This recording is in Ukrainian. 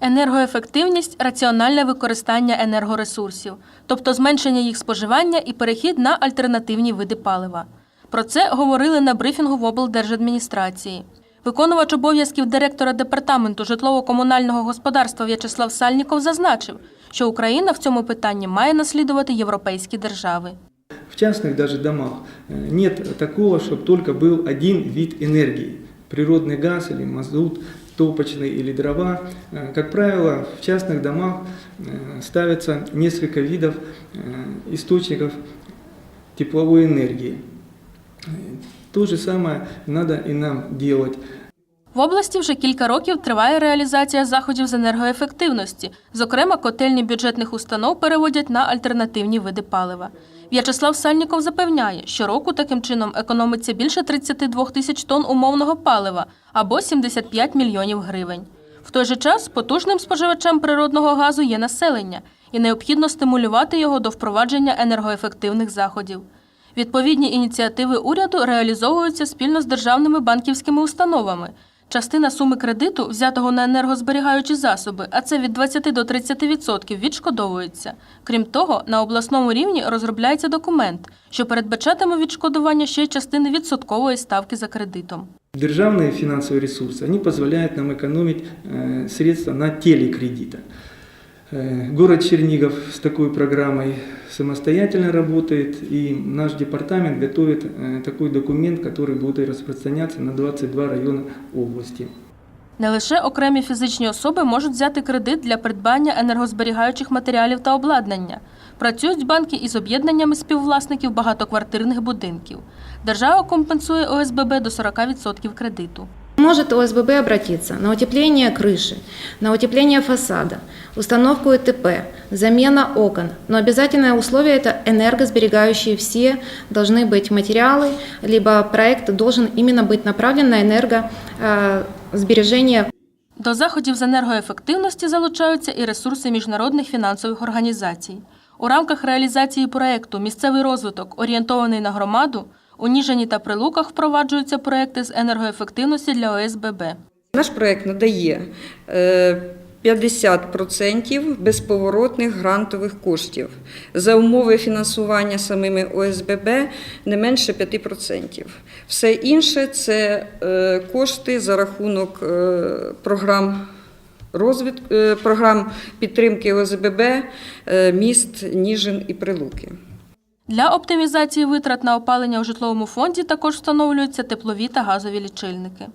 Енергоефективність раціональне використання енергоресурсів, тобто зменшення їх споживання і перехід на альтернативні види палива. Про це говорили на брифінгу в облдержадміністрації. Виконувач обов'язків директора департаменту житлово-комунального господарства В'ячеслав Сальніков зазначив, що Україна в цьому питанні має наслідувати європейські держави. В частных даже домах э, нет такого, чтобы только был один вид энергии. Природный газ или мазут, топочный или дрова. Э, Как правило, в частных домах э, ставится несколько видов э, источников тепловой энергии. То же самое надо и нам делать. В області вже кілька років триває реалізація заходів з енергоефективності. Зокрема, котельні бюджетних установ переводять на альтернативні види палива. В'ячеслав Сальніков запевняє, що року таким чином економиться більше 32 тисяч тонн умовного палива або 75 мільйонів гривень. В той же час потужним споживачем природного газу є населення, і необхідно стимулювати його до впровадження енергоефективних заходів. Відповідні ініціативи уряду реалізовуються спільно з державними банківськими установами. Частина суми кредиту, взятого на енергозберігаючі засоби, а це від 20 до 30%, відшкодовується. Крім того, на обласному рівні розробляється документ, що передбачатиме відшкодування ще й частини відсоткової ставки за кредитом. Державные финансовые ресурсы, они позволяют нам экономить э, средства на телекредитах. Э, Город Чернигов с такой программой самостоятельно работает, и наш департамент готовит э, такой документ, который будет распространяться на 22 района области. Не лише окремі фізичні особи можуть взяти кредит для придбання енергозберігаючих матеріалів та обладнання. Працюють банки із об'єднаннями співвласників багатоквартирних будинків. Держава компенсує ОСББ до 40% кредиту. Может ОСББ обратиться на утепление крыши, на утепление фасада, установку ЭТП, замена окон. Но обязательное условие – это энергосберегающие все должны быть материалы, либо проект должен именно быть направлен на энергосбережение До заходів з енергоефективності залучаються і ресурси міжнародних фінансових організацій. У рамках реалізації проєкту Місцевий розвиток орієнтований на громаду у Ніжині та Прилуках впроваджуються проекти з енергоефективності для ОСББ. Наш проект надає е, 50% безповоротних грантових коштів за умови фінансування самими ОСББ не менше 5%. Все інше це е, кошти за рахунок е, програм. Розвитку програм підтримки ОСББ, е, міст Ніжин і Прилуки. Для оптимізації витрат на опалення у житловому фонді також встановлюються теплові та газові лічильники.